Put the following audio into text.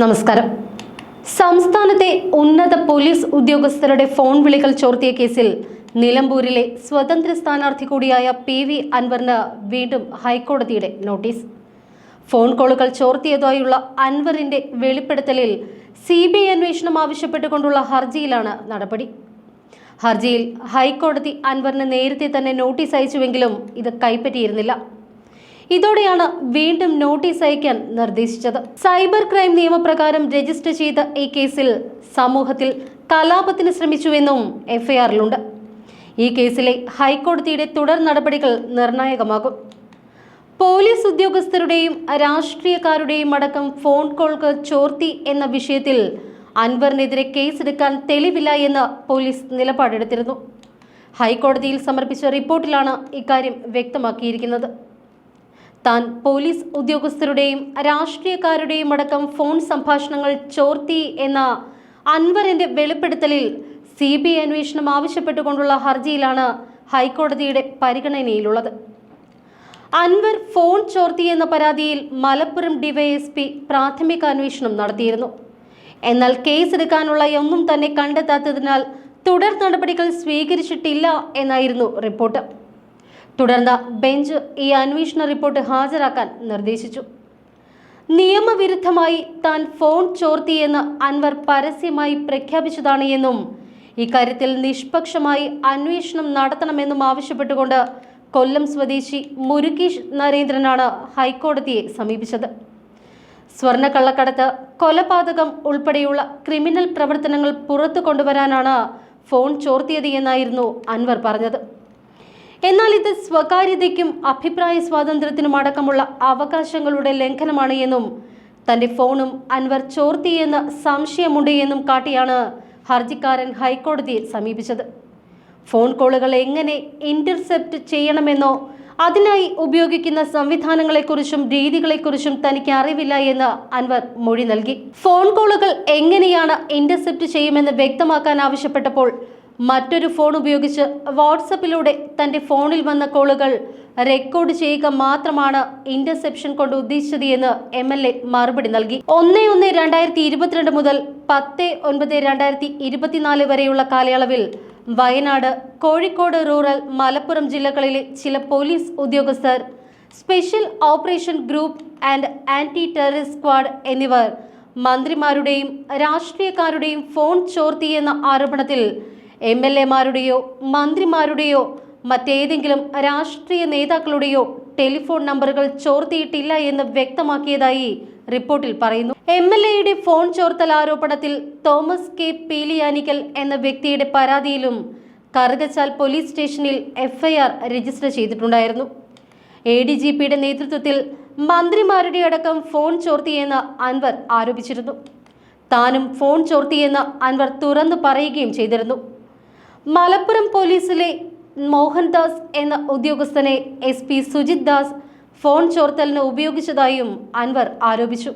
നമസ്കാരം. സംസ്ഥാനത്തെ ഉന്നത പോലീസ് ഉദ്യോഗസ്ഥരുടെ ഫോൺ വിളികൾ ചോർത്തിയ കേസിൽ നിലമ്പൂരിലെ സ്വതന്ത്ര സ്ഥാനാർത്ഥി കൂടിയായ പി വി അൻവറിന് വീണ്ടും ഹൈക്കോടതിയുടെ നോട്ടീസ്. ഫോൺ കോളുകൾ ചോർത്തിയതായുള്ള അൻവറിന്റെ വെളിപ്പെടുത്തലിൽ സി ബി ഐ അന്വേഷണം ആവശ്യപ്പെട്ടുകൊണ്ടുള്ള ഹർജിയിലാണ് നടപടി. ഹർജിയിൽ ഹൈക്കോടതി അൻവറിന് നേരത്തെ തന്നെ നോട്ടീസ് അയച്ചുവെങ്കിലും ഇത് കൈപ്പറ്റിയിരുന്നില്ല. ഇതോടെയാണ് വീണ്ടും നോട്ടീസ് അയക്കാൻ നിർദ്ദേശിച്ചത്. സൈബർ ക്രൈം നിയമപ്രകാരം രജിസ്റ്റർ ചെയ്ത ഈ കേസിൽ സമൂഹത്തിൽ കലാപത്തിന് ശ്രമിച്ചുവെന്നും എഫ്ഐആറിലുണ്ട്. ഈ കേസിലെ ഹൈക്കോടതിയുടെ തുടർ നടപടികൾ നിർണായകമാകും. പോലീസ് ഉദ്യോഗസ്ഥരുടെയും രാഷ്ട്രീയക്കാരുടെയും അടക്കം ഫോൺ കോളുകൾ ചോർത്തി എന്ന വിഷയത്തിൽ അൻവറിനെതിരെ കേസെടുക്കാൻ തെളിവില്ല എന്ന് പോലീസ് നിലപാടെടുത്തിരുന്നു. ഹൈക്കോടതിയിൽ സമർപ്പിച്ച റിപ്പോർട്ടിലാണ് ഇക്കാര്യം വ്യക്തമാക്കിയിരിക്കുന്നത്. താൻ പോലീസ് ഉദ്യോഗസ്ഥരുടെയും രാഷ്ട്രീയക്കാരുടെയും അടക്കം ഫോൺ സംഭാഷണങ്ങൾ ചോർത്തി എന്ന അൻവറിന്റെ വെളിപ്പെടുത്തലിൽ സി ബി ഐ അന്വേഷണം ആവശ്യപ്പെട്ടുകൊണ്ടുള്ള ഹർജിയിലാണ് ഹൈക്കോടതിയുടെ പരിഗണനയിലുള്ളത്. അൻവർ ഫോൺ ചോർത്തി എന്ന പരാതിയിൽ മലപ്പുറം ഡിവൈഎസ്പി പ്രാഥമിക അന്വേഷണം നടത്തിയിരുന്നു. എന്നാൽ കേസെടുക്കാനുള്ള ഒന്നും തന്നെ കണ്ടെത്താത്തതിനാൽ തുടർ നടപടികൾ സ്വീകരിച്ചിട്ടില്ല എന്നായിരുന്നു റിപ്പോർട്ട്. തുടർന്ന് ബെഞ്ച് ഈ അന്വേഷണ റിപ്പോർട്ട് ഹാജരാക്കാൻ നിർദ്ദേശിച്ചു. നിയമവിരുദ്ധമായി താൻ ഫോൺ ചോർത്തിയെന്ന് അൻവർ പരസ്യമായി പ്രഖ്യാപിച്ചതാണ് എന്നും ഇക്കാര്യത്തിൽ നിഷ്പക്ഷമായി അന്വേഷണം നടത്തണമെന്നും ആവശ്യപ്പെട്ടുകൊണ്ട് കൊല്ലം സ്വദേശി മുരുകേഷ് നരേന്ദ്രനാണ് ഹൈക്കോടതിയെ സമീപിച്ചത്. സ്വർണക്കള്ളക്കടത്ത് കൊലപാതകം ഉൾപ്പെടെയുള്ള ക്രിമിനൽ പ്രവർത്തനങ്ങൾ പുറത്തു കൊണ്ടുവരാനാണ് ഫോൺ ചോർത്തിയത് എന്നായിരുന്നു അൻവർ പറഞ്ഞത്. എന്നാൽ ഇത് സ്വകാര്യതയ്ക്കും അഭിപ്രായ സ്വാതന്ത്ര്യത്തിനും അടക്കമുള്ള അവകാശങ്ങളുടെ ലംഘനമാണ് എന്നും തന്റെ ഫോണും അൻവർ ചോർത്തിയെന്ന് സംശയമുണ്ട് എന്നും കാട്ടിയാണ് ഹർജിക്കാരൻ ഹൈക്കോടതിയെ സമീപിച്ചത്. ഫോൺ കോളുകൾ എങ്ങനെ ഇന്റർസെപ്റ്റ് ചെയ്യണമെന്നോ അതിനായി ഉപയോഗിക്കുന്ന സംവിധാനങ്ങളെക്കുറിച്ചും രീതികളെക്കുറിച്ചും തനിക്ക് അറിവില്ല എന്ന് അൻവർ മൊഴി നൽകി. ഫോൺ കോളുകൾ എങ്ങനെയാണ് ഇന്റർസെപ്റ്റ് ചെയ്യുമെന്ന് വ്യക്തമാക്കാൻ ആവശ്യപ്പെട്ടപ്പോൾ മറ്റൊരു ഫോൺ ഉപയോഗിച്ച് വാട്സപ്പിലൂടെ തന്റെ ഫോണിൽ വന്ന കോളുകൾ റെക്കോർഡ് ചെയ്യുക മാത്രമാണ് ഇന്റർസെപ്ഷൻ കൊണ്ട് ഉദ്ദേശിച്ചത് എന്ന് എം എൽ എ മറുപടി നൽകി. ഒന്ന് ഒന്ന് രണ്ടായിരത്തി ഇരുപത്തിരണ്ട് മുതൽ പത്ത് ഒൻപത് രണ്ടായിരത്തി ഇരുപത്തിനാല് വരെയുള്ള കാലയളവിൽ വയനാട് കോഴിക്കോട് റൂറൽ മലപ്പുറം ജില്ലകളിലെ ചില പോലീസ് ഉദ്യോഗസ്ഥർ special operation group and anti terrorist squad എന്നിവർ മന്ത്രിമാരുടെയും രാഷ്ട്രീയക്കാരുടെയും ഫോൺ ചോർത്തിയെന്ന ആരോപണത്തിൽ എം എൽ എമാരുടെയോ മന്ത്രിമാരുടെയോ മറ്റേതെങ്കിലും രാഷ്ട്രീയ നേതാക്കളുടെയോ ടെലിഫോൺ നമ്പറുകൾ ചോർത്തിയിട്ടില്ല എന്ന് വ്യക്തമാക്കിയതായി റിപ്പോർട്ടിൽ പറയുന്നു. എം എൽ എയുടെ ഫോൺ ചോർത്തൽ ആരോപണത്തിൽ തോമസ് കെ പീലിയാനിക്കൽ എന്ന വ്യക്തിയുടെ പരാതിയിലും കറുകച്ചാൽ പോലീസ് സ്റ്റേഷനിൽ എഫ്ഐആർ രജിസ്റ്റർ ചെയ്തിട്ടുണ്ടായിരുന്നു. എ ഡി ജി പിയുടെ നേതൃത്വത്തിൽ മന്ത്രിമാരുടെ അടക്കം ഫോൺ ചോർത്തിയെന്ന് അൻവർ ആരോപിച്ചിരുന്നു. താനും ഫോൺ ചോർത്തിയെന്ന് അൻവർ തുറന്നു പറയുകയും ചെയ്തിരുന്നു. മലപ്പുറം പോലീസിലെ മോഹൻദാസ് എന്ന ഉദ്യോഗസ്ഥനെ S P Sujith Das phone ചോർത്തലിന് ഉപയോഗിച്ചതായും അൻവർ ആരോപിച്ചു.